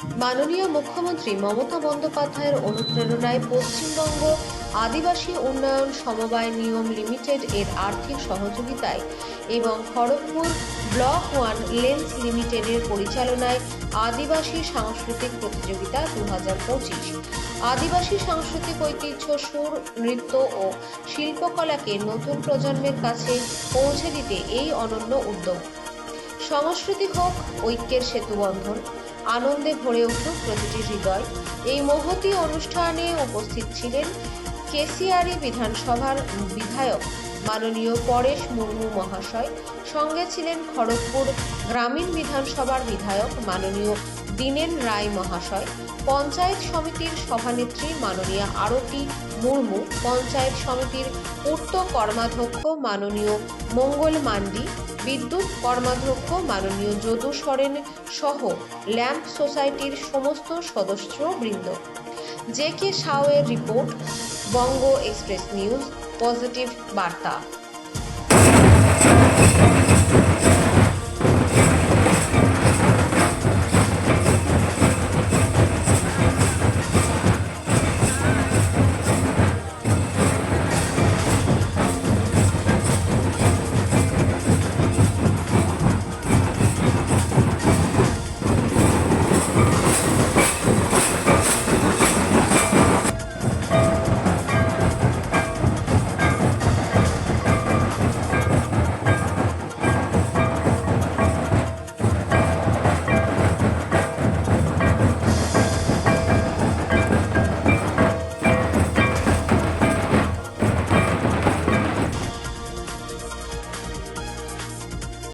মাননীয় মুখ্যমন্ত্রী মমতা বন্দ্যোপাধ্যায়ের অনুপ্রেরণায় পশ্চিমবঙ্গ আদিবাসী উন্নয়ন সমবায় নিয়ম লিমিটেড এর আর্থিক সহযোগিতায় এবং খড়গপুর ব্লক ওয়ান লেন্স লিমিটেডের পরিচালনায় আদিবাসী সাংস্কৃতিক প্রতিযোগিতা দু হাজার পঁচিশ। আদিবাসী সাংস্কৃতিক ঐতিহ্য, সুর, নৃত্য ও শিল্পকলাকে নতুন প্রজন্মের কাছে পৌঁছে দিতে এই অনন্য উদ্যোগ। সংস্কৃতি হোক, ঐক্যের সেতুবন্ধন আনন্দে ভরে উঠুক প্রতিটি হৃদয়। এই মহতী অনুষ্ঠানে উপস্থিত ছিলেন কেসিয়ারি বিধানসভার বিধায়ক মাননীয় পরেশ মুর্মু মহাশয়, সঙ্গে ছিলেন খড়গপুর গ্রামীণ বিধানসভার বিধায়ক মাননীয় দীনেন রায় মহাশয়, পঞ্চায়েত সমিতির সভানেত্রী মাননীয়া আরতি মুর্মু, পঞ্চায়েত সমিতির পূর্ত কর্মাধ্যক্ষ মাননীয় মঙ্গল মান্ডি বিদ্যুৎ কর্মাধ্যক্ষ মাননীয় যদু সরেন সহ ল্যাম্প সোসাইটির সমস্ত সদস্যবৃন্দ। J K সাওয়ের report, Banga express news, positive Barta.